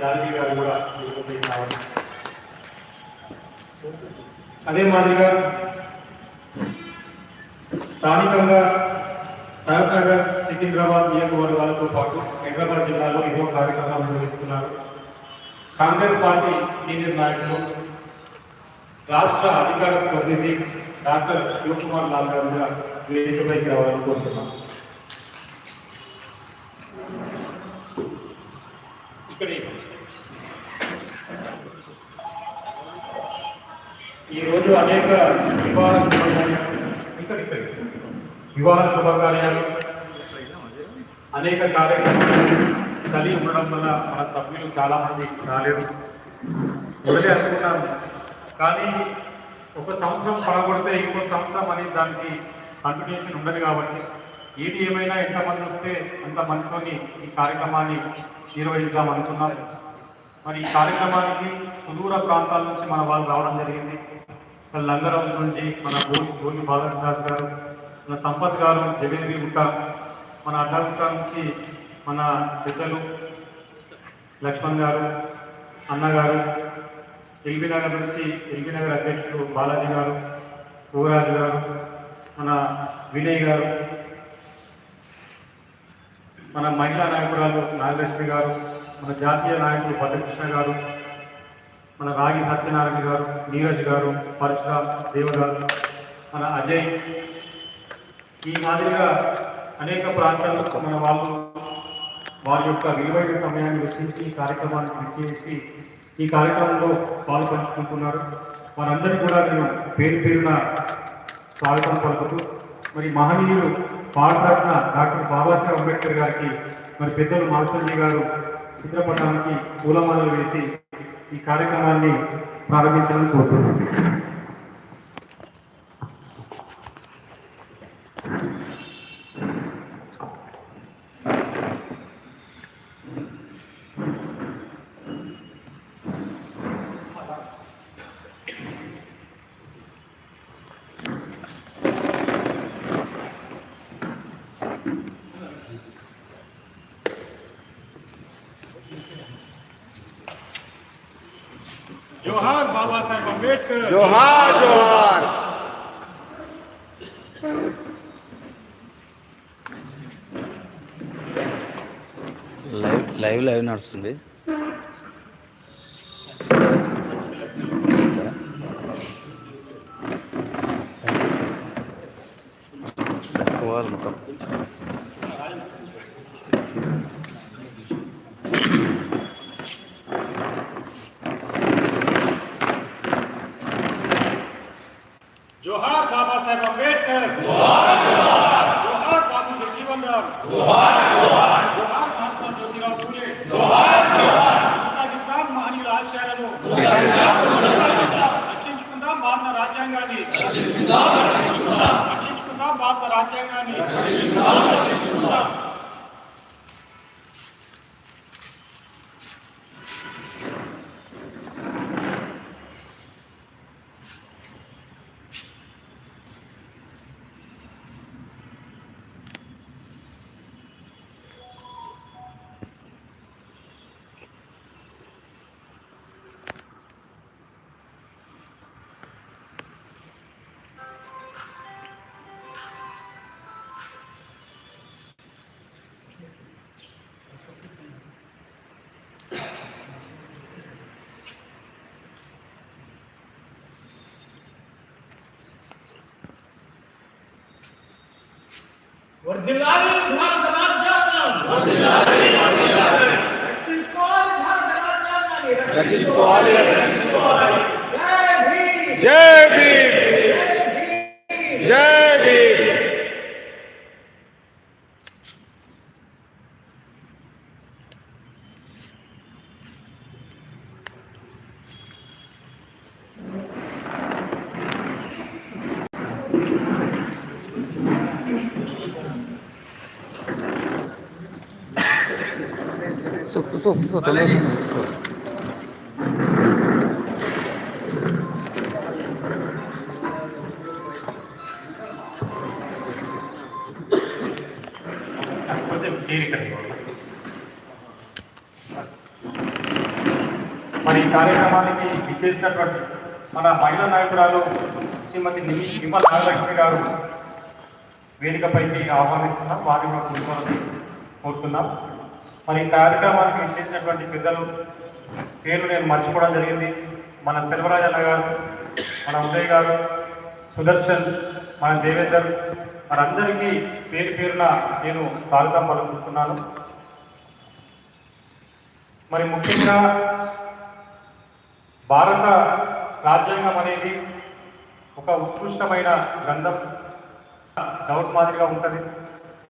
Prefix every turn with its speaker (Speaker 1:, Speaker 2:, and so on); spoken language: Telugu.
Speaker 1: జానకి గారు కూడా అదే మాదిరిగా స్థానికంగా సరత్ సికింద్రాబాద్ నియోజకవర్గాలతో పాటు హైదరాబాద్ జిల్లాలో ఎన్నో కార్యక్రమాలు నిర్వహిస్తున్నారు. కాంగ్రెస్ పార్టీ సీనియర్ నాయకులు రాష్ట్ర అధికార ప్రతినిధి డాక్టర్ శివకుమార్ లాల్ గారు కూడా వేదికపైకి రావాలని ఇక్కడే ఈ రోజు అనేక వివాహ శుభకార్యాలు ఇక్కడ ఇక్కడ వివాహ శుభకార్యాలు అనేక కార్యక్రమాలు చలి ఉండడం వల్ల మన సభ్యులు చాలా మంది రాలేదు. మొదటి అనుకున్నాను కానీ ఒక సంవత్సరం పడగొడితే ఇంకో సంవత్సరం అనేది దానికి కంటిన్యూషన్ ఉండదు కాబట్టి ఏది ఏమైనా ఎంతమంది వస్తే అంతమందితోని ఈ కార్యక్రమాన్ని నిర్వహిద్దాం అనుకున్నాం మరి ఈ కార్యక్రమానికి సుదూర ప్రాంతాల నుంచి మన వాళ్ళు రావడం జరిగింది. మన లంగరం నుంచి మన భోగి భోగి బాలదాస్ గారు మన సంపత్ గారు జగన్వి గుట్ట మన అడ్డగుట్ట నుంచి మన పెద్దలు లక్ష్మణ్ గారు అన్నగారు ఎల్బీ నగర్ నుంచి ఎల్బీ నగర్ అధ్యక్షుడు బాలాజీ గారు యువరాజు గారు మన వినయ్ గారు మన మహిళా నాయకురాలు నాగలక్ష్మి గారు మన జాతీయ నాయకులు భద్రకృష్ణ గారు మన రాగి సత్యనారాయణ గారు నీరజ్ గారు పరశురామ్ దేవదాస్ మన అజయ్. ఈ మాదిరిగా అనేక ప్రాంతాల్లో మన వాళ్ళు వారి యొక్క విలువైన సమయాన్ని వెచ్చించి ఈ కార్యక్రమాన్ని విచ్చేసి ఈ కార్యక్రమంలో పాల్పంచుకుంటున్నారు వారందరూ వారందరికీ కూడా నేను పేరు పేరున స్వాగతం పలుకుతూ మరి మహనీయులు భారతరత్న డాక్టర్ బాబాసాహెబ్ అంబేద్కర్ గారికి మరి పెద్దలు మాల్సంజీ గారు చిత్రపటానికి పూలమాలలు వేసి ఈ కార్యక్రమాన్ని ప్రారంభించాలని కోరుతున్నాను జోహార్ బాబాసాహెబ్ అంబేద్కర్
Speaker 2: జోహార్ జోహార్
Speaker 3: లైవ్ లైవ్ లైవ్ నడుస్తుంది. మొత్తం.
Speaker 1: జోహార్ బాబాసాహెబ్ అంబేద్కర్ జోహార్ బాబు జగజీవన్ రామ్ జోహార్ మహాత్మా జ్యోతిరావు పూలే కొనసాగిస్తాం మహనీయుల ఆశయాలను రక్షించుకుందాం భారత రాజ్యాంగాన్ని రక్షించుకుందాం భారత రాజ్యాంగాన్ని
Speaker 4: వర్ధిల్లాలి భారత రాజ్యాంగం వర్ధిల్లాలి వర్ధిల్లాలి రక్షించుకోవాలి భారత రాజ్యాంగాన్ని
Speaker 2: రక్షించుకోవాలి
Speaker 4: జై భీమ్
Speaker 2: జై భీమ్ జై భీమ్
Speaker 3: కూర్చో కూర్చో కూర్చో తొందరగా కూర్చో
Speaker 1: కొంచెం చేరిక మరి ఈ కార్యక్రమానికి ఇచ్చేసినటువంటి మన మహిళా నాయకురాలు శ్రీమతి నిమి నిమ్మ నాగలక్ష్మి గారు వేదికపైకి ఆహ్వానిస్తున్నాం. వారిని కూడా కోరుతున్నాం. మరి ఈ కార్యక్రమానికి ఇచ్చేసినటువంటి పెద్దలు పేరు నేను మర్చిపోవడం జరిగింది. మన సెల్వరాజ్ అన్న గారు మన ఉదయ్ గారు సుదర్శన్ మన దేవేందర్ మనందరికీ పేరు పేరున నేను స్వాగతం పలుకుతున్నాను. మరి ముఖ్యంగా భారత రాజ్యాంగం అనేది ఒక ఉత్కృష్టమైన గ్రంథం. డౌట్ మాదిరిగా ఉంటుంది.